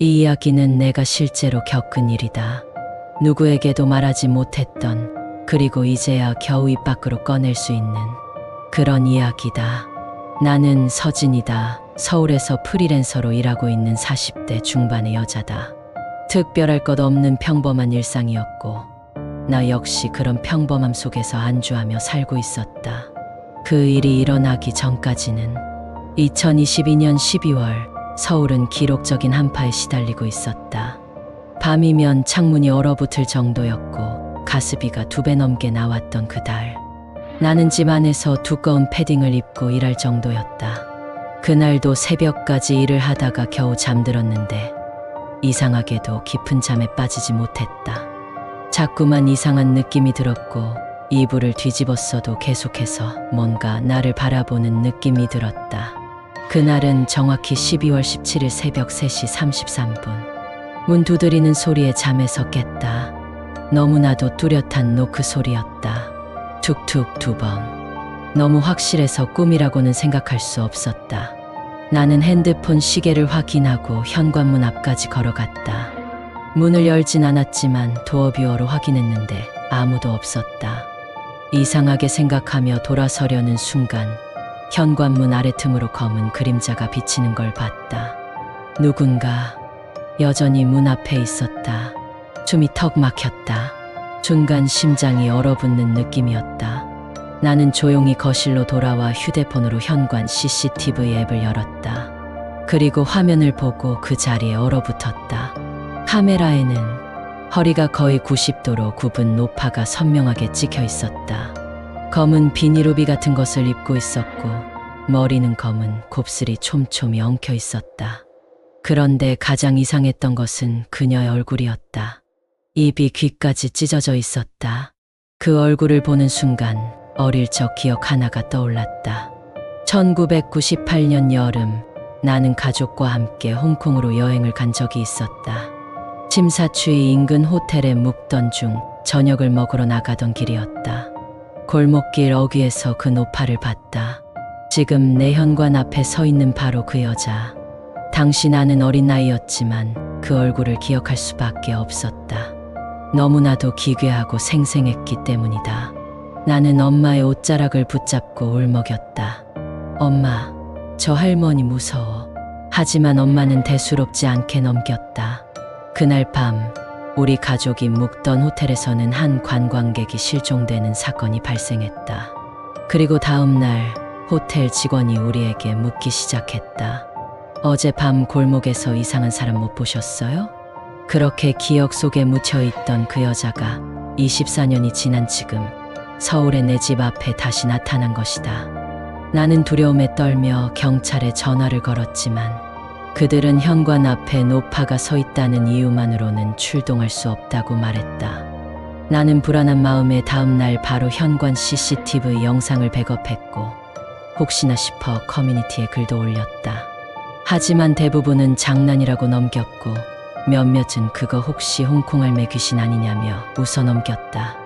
이 이야기는 내가 실제로 겪은 일이다. 누구에게도 말하지 못했던 그리고 이제야 겨우 입 밖으로 꺼낼 수 있는 그런 이야기다. 나는 서진이다. 서울에서 프리랜서로 일하고 있는 40대 중반의 여자다. 특별할 것 없는 평범한 일상이었고, 나 역시 그런 평범함 속에서 안주하며 살고 있었다. 그 일이 일어나기 전까지는 2022년 12월 서울은 기록적인 한파에 시달리고 있었다. 밤이면 창문이 얼어붙을 정도였고 가스비가 두 배 넘게 나왔던 그 달. 나는 집 안에서 두꺼운 패딩을 입고 일할 정도였다. 그날도 새벽까지 일을 하다가 겨우 잠들었는데 이상하게도 깊은 잠에 빠지지 못했다. 자꾸만 이상한 느낌이 들었고 이불을 뒤집었어도 계속해서 뭔가 나를 바라보는 느낌이 들었다. 그날은 정확히 12월 17일 새벽 3시 33분. 문 두드리는 소리에 잠에서 깼다. 너무나도 뚜렷한 노크 소리였다. 툭툭 두 번. 너무 확실해서 꿈이라고는 생각할 수 없었다. 나는 핸드폰 시계를 확인하고 현관문 앞까지 걸어갔다. 문을 열진 않았지만 도어뷰어로 확인했는데 아무도 없었다. 이상하게 생각하며 돌아서려는 순간 현관문 아래 틈으로 검은 그림자가 비치는 걸 봤다. 누군가 여전히 문 앞에 있었다. 숨이 턱 막혔다. 순간 심장이 얼어붙는 느낌이었다. 나는 조용히 거실로 돌아와 휴대폰으로 현관 CCTV 앱을 열었다. 그리고 화면을 보고 그 자리에 얼어붙었다. 카메라에는 허리가 거의 90도로 굽은 노파가 선명하게 찍혀 있었다. 검은 비닐우비 같은 것을 입고 있었고 머리는 검은 곱슬이 촘촘히 엉켜 있었다. 그런데 가장 이상했던 것은 그녀의 얼굴이었다. 입이 귀까지 찢어져 있었다. 그 얼굴을 보는 순간 어릴 적 기억 하나가 떠올랐다. 1998년 여름 나는 가족과 함께 홍콩으로 여행을 간 적이 있었다. 침사추이 인근 호텔에 묵던 중 저녁을 먹으러 나가던 길이었다. 골목길 어귀에서 그 노파를 봤다. 지금 내 현관 앞에 서 있는 바로 그 여자. 당시 나는 어린 나이였지만 그 얼굴을 기억할 수밖에 없었다. 너무나도 기괴하고 생생했기 때문이다. 나는 엄마의 옷자락을 붙잡고 울먹였다. 엄마, 저 할머니 무서워. 하지만 엄마는 대수롭지 않게 넘겼다. 그날 밤, 우리 가족이 묵던 호텔에서는 한 관광객이 실종되는 사건이 발생했다. 그리고 다음 날, 호텔 직원이 우리에게 묻기 시작했다. 어젯밤 골목에서 이상한 사람 못 보셨어요? 그렇게 기억 속에 묻혀 있던 그 여자가 24년이 지난 지금 서울의 내 집 앞에 다시 나타난 것이다. 나는 두려움에 떨며 경찰에 전화를 걸었지만 그들은 현관 앞에 노파가 서 있다는 이유만으로는 출동할 수 없다고 말했다. 나는 불안한 마음에 다음날 바로 현관 CCTV 영상을 백업했고 혹시나 싶어 커뮤니티에 글도 올렸다. 하지만 대부분은 장난이라고 넘겼고 몇몇은 그거 혹시 홍콩 할매 귀신 아니냐며 웃어 넘겼다.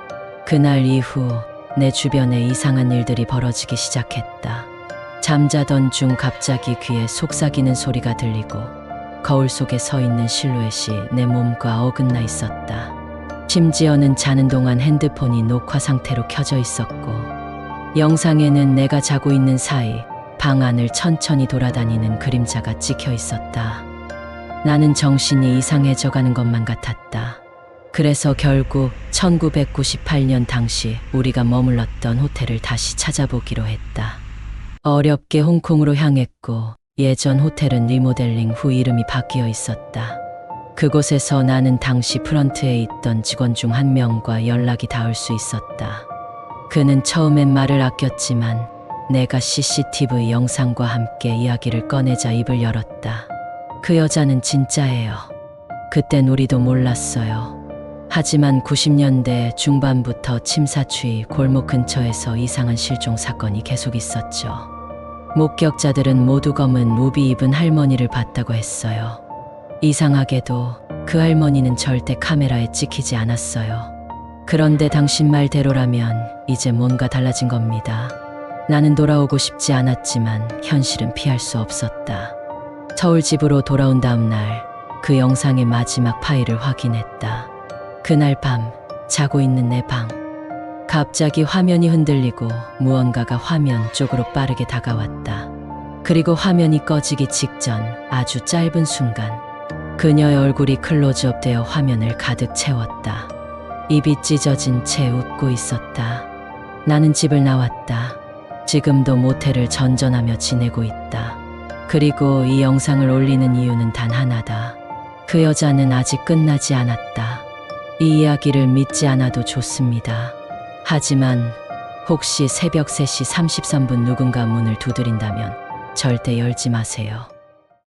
그날 이후 내 주변에 이상한 일들이 벌어지기 시작했다. 잠자던 중 갑자기 귀에 속삭이는 소리가 들리고 거울 속에 서 있는 실루엣이 내 몸과 어긋나 있었다. 심지어는 자는 동안 핸드폰이 녹화 상태로 켜져 있었고 영상에는 내가 자고 있는 사이 방 안을 천천히 돌아다니는 그림자가 찍혀 있었다. 나는 정신이 이상해져 가는 것만 같았다. 그래서 결국 1998년 당시 우리가 머물렀던 호텔을 다시 찾아보기로 했다. 어렵게 홍콩으로 향했고 예전 호텔은 리모델링 후 이름이 바뀌어 있었다. 그곳에서 나는 당시 프런트에 있던 직원 중 한 명과 연락이 닿을 수 있었다. 그는 처음엔 말을 아꼈지만 내가 CCTV 영상과 함께 이야기를 꺼내자 입을 열었다. 그 여자는 진짜예요. 그땐 우리도 몰랐어요. 하지만 90년대 중반부터 침사추이 골목 근처에서 이상한 실종 사건이 계속 있었죠. 목격자들은 모두 검은 우비 입은 할머니를 봤다고 했어요. 이상하게도 그 할머니는 절대 카메라에 찍히지 않았어요. 그런데 당신 말대로라면 이제 뭔가 달라진 겁니다. 나는 돌아오고 싶지 않았지만 현실은 피할 수 없었다. 서울 집으로 돌아온 다음 날 그 영상의 마지막 파일을 확인했다. 그날 밤 자고 있는 내 방. 갑자기 화면이 흔들리고 무언가가 화면 쪽으로 빠르게 다가왔다. 그리고 화면이 꺼지기 직전 아주 짧은 순간 그녀의 얼굴이 클로즈업 되어 화면을 가득 채웠다. 입이 찢어진 채 웃고 있었다. 나는 집을 나왔다. 지금도 모텔을 전전하며 지내고 있다. 그리고 이 영상을 올리는 이유는 단 하나다. 그 여자는 아직 끝나지 않았다. 이 이야기를 믿지 않아도 좋습니다. 하지만 혹시 새벽 3시 33분 누군가 문을 두드린다면 절대 열지 마세요.